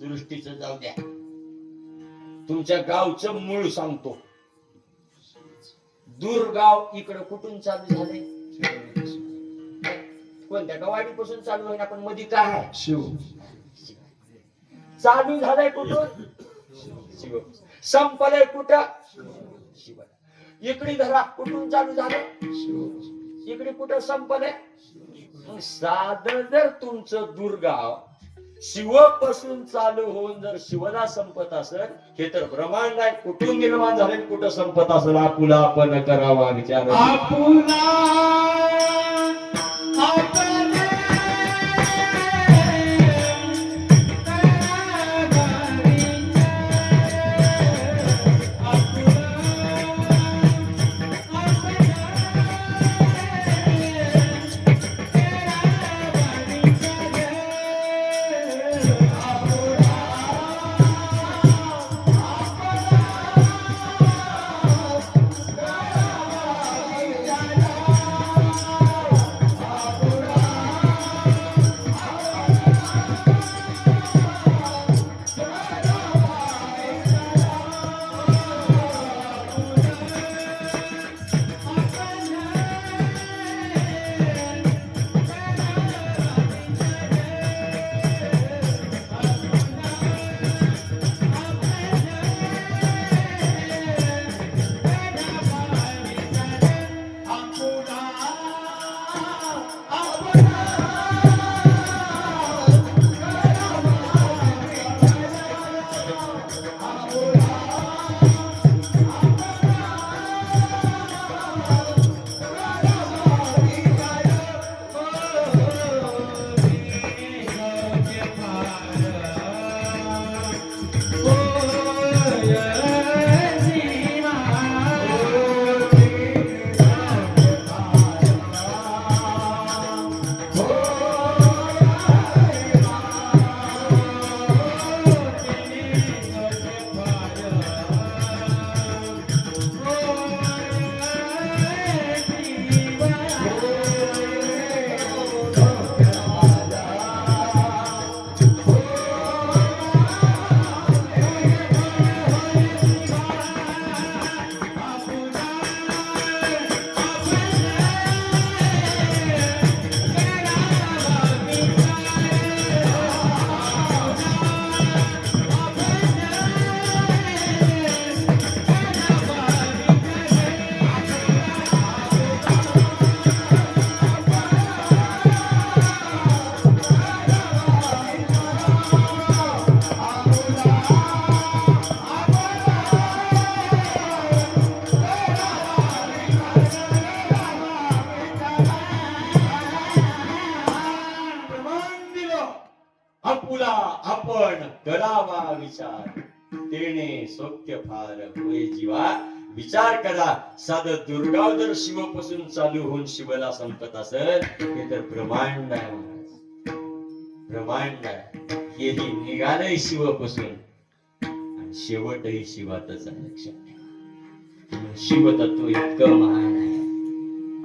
सृष्टीचं जाऊ द्या. तुमच्या गावचं मूळ सांगतो. दूरगाव इकडं कुठून चालू झाले कोणत्या गावाडीपासून चालू होईल आपण मध्ये काय आहे? शिव. चालू झालंय कुठून? शिव. संपलंय कुठं? शिव इकडे धरा कुठून चालू झालं? इकडे कुठं संपलंय? साधं जर तुमचं दुर्गाव शिवपासून चालू होऊन जर शिवला संपत असेल हे तर ब्रह्मांड आहे. कुठून निर्माण झाले कुठं संपत असेल आपुला आपण करावा विचार. आपुला विचार. तेने सोक्य फार होय जीवा. विचार करा. साध दुर्गाव जर शिवपासून चालू होऊन शिवला संपत असेल हे तर ब्रह्मांड आहे महाराज. ब्रह्मांड आहे. हेही निघालंय शिवपासून. आणि शेवटही शिवातच आहे लक्षात ठेवा. शिवतत्व इतकं महान आहे.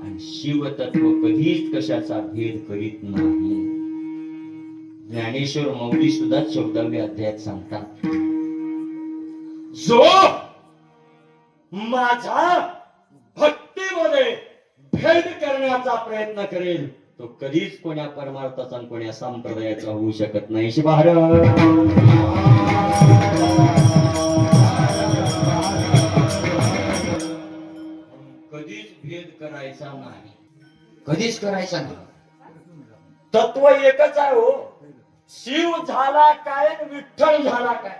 आणि शिवतत्व कधीच कशाचा भेद करीत नाही. ज्ञानेश्वर मौली सुद्धा चौदाव्या अध्यायात सांगतात. जो माझा भक्तीमध्ये भेद करण्याचा प्रयत्न करेल तो कधीच कोण्या परमार्थाचा कोण्या संप्रदायाचा होऊ शकत नाही शिवार कधीच भेद करायचा नाही. कधीच करायचा नाही. तत्व एकच आहे हो. शिव झाला काय विठ्ठल झाला काय?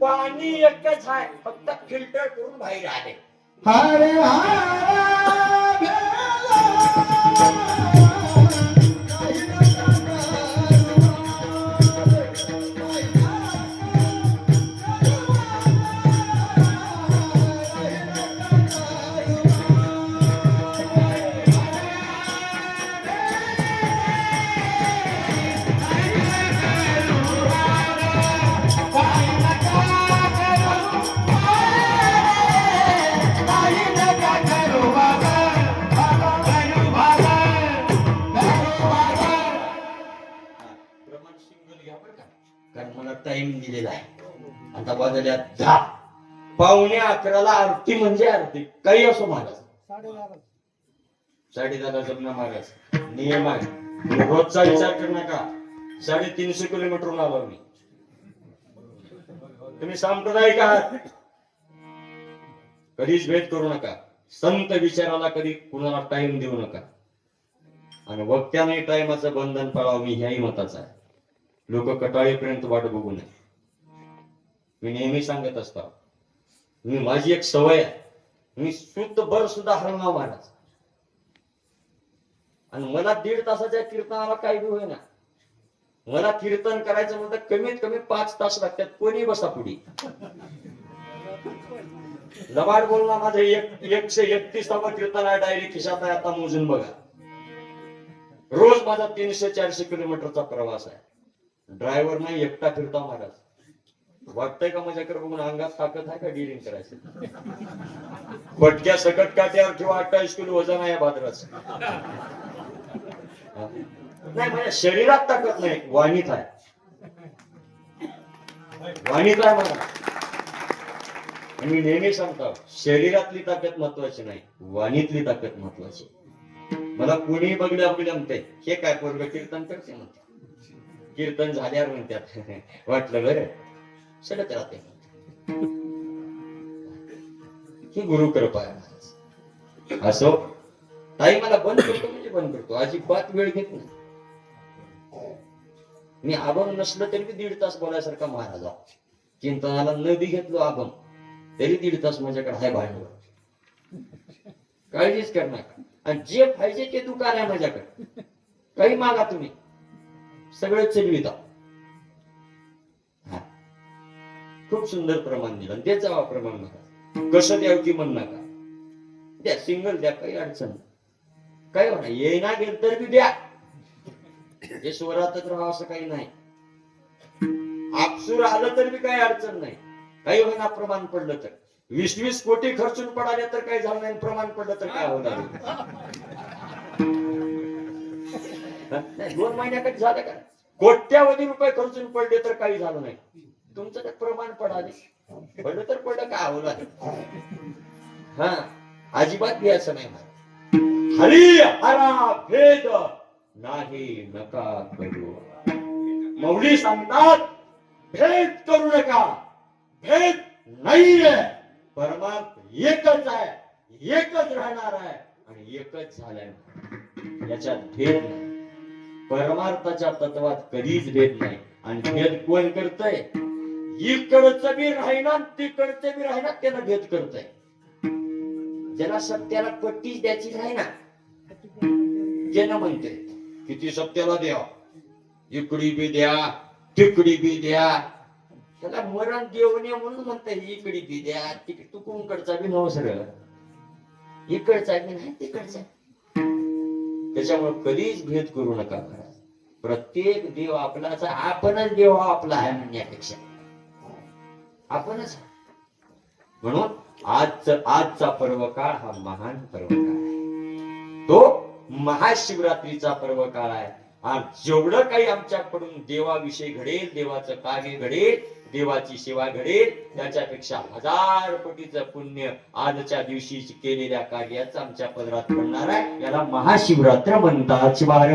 पाणी एकच आहे फक्त फिल्टर करून बाहेर आले. हरे हरे आता वाजल्या दहा. पावणे अकराला आरती म्हणजे आरती. काही असो महाराज. साडेदहाला जमना महाराज. नियम आहे. रोजचा विचार करू नका. साडेतीनशे किलोमीटर आलो मी. तुम्ही सांप्रदायिक आहात. कधीच भेट करू नका. संत विचाराला कधी कुणाला टाइम देऊ नका. आणि वक्त्याने टाइमाचं बंधन पाळावं मी ह्याही मताचा आहे. लोक कटाळीपर्यंत वाट बघू नये. मी नेहमी सांगत असतो. मी माझी एक सवय आहे. मी शुद्धभर सुद्धा हरणार महाराज आणि मला दीड तासाच्या कीर्तनाला काही बी होईना. मला कीर्तन करायचं म्हणतं कमीत कमी पाच तास लागतात. कोणी बसा पुढे. लबाड बोलणं माझं एक एकशे एकतीसावं कीर्तन आहे डायरी खिशात आहे आता मोजून बघा. रोज माझा तीनशे चारशे किलोमीटरचा प्रवास आहे. ड्रायव्हर नाही एकटा फिरता महाराज वाटतंय का माझ्याकडे बघून अंगात ताकद आहे का डिलिंग करायचं? भटक्या सकट काट्यावर किंवा अठ्ठावीस किलो वजन आहे या नाही माझ्या शरीरात ताकद नाही वाणीत आहे. वाणीत आहे मला. आणि मी नेहमी सांगतो शरीरातली ताकद महत्वाची नाही वाणीतली ताकद महत्वाची. मला कोणी बघलं आपली म्हणते हे काय पोरग कीर्तन करते म्हणते. कीर्तन झाल्यावर म्हणतात वाटलं बरं. सगळं राहते ही गुरु कृपा आहे महाराज. असो. ताई मला बंद करतो म्हणजे बंद करतो. अजिबात वेळ घेत नाही. मी आभम नसलं तरी मी दीड तास बोलायसारखा महाराज चिंतनाला न बी घेतलो आभम तरी दीड तास माझ्याकडे आहे भांडवल. काळजीच करणार आणि जे पाहिजे ते दुकान आहे माझ्याकडे. काही मागा तुम्ही. सगळं चलविता. खूप सुंदर प्रमाण दिलं. आणि जावा प्रमाण नका. कसं द्याव की म्हण नका. द्या सिंगल द्या काही अडचण नाही. काय म्हणा येईना गेल तर बी द्या. हे स्वरातच राहा असं काही नाही. आपसूर आलं तर बी काही अडचण नाही. काही होईना प्रमाण पडलं तर. वीस वीस कोटी खर्चून पडाले तर काही झालं नाही. प्रमाण पडलं तर काय होणार दोन दोन महिन्याकडे झालं का? कोट्यावधी रुपये खर्चून पडले तर काही झालं नाही. तुमचं तर प्रमाण पडावे पडलं तर पडलं काय होणार हा अजिबात असं नाही म्हणत. हरी हरा भेद नाही नका करू. मौली सांगतात भेद करू नका. भेद नाही आहे परमार्थ एकच आहे. एकच राहणार आहे आणि एकच झालाय याच्यात भेद नाही. परमार्थाच्या तत्वात कधीच भेद नाही. आणि भेद कोण करतय? इकडचं बी राहिना तिकडचं बी राहिना त्याला भेद करतय. ज्याला सत्याला पट्टीच द्यायची राहिना ज्याला म्हणते किती सत्याला द्या? इकडी बी द्या तिकडी बी द्या. त्याला मरण देऊ नये म्हणून म्हणतात इकडी बी द्या तिकडे. तू कोणकडचा बी नव सर इकडचा बी नाही तिकडचा. त्याच्यामुळे कधीच भेद करू नका. महाराज. प्रत्येक देव आपलाचा आपणच देव आपला आहे म्हणण्यापेक्षा. आपणच. म्हणून आज आजचा पर्व काळ हा महान पर्व काळ आहे. तो महाशिवरात्रीचा पर्व काळ आहे. आणि जेवढं काही आमच्याकडून देवाविषयी घडेल देवाचं कार्य घडेल देवाची सेवा घडेल त्याच्यापेक्षा हजार कोटीचं पुण्य आजच्या दिवशी केलेल्या कार्याचं आमच्या पदरात पडणार आहे. याला महाशिवरात्र म्हणतात. शिवार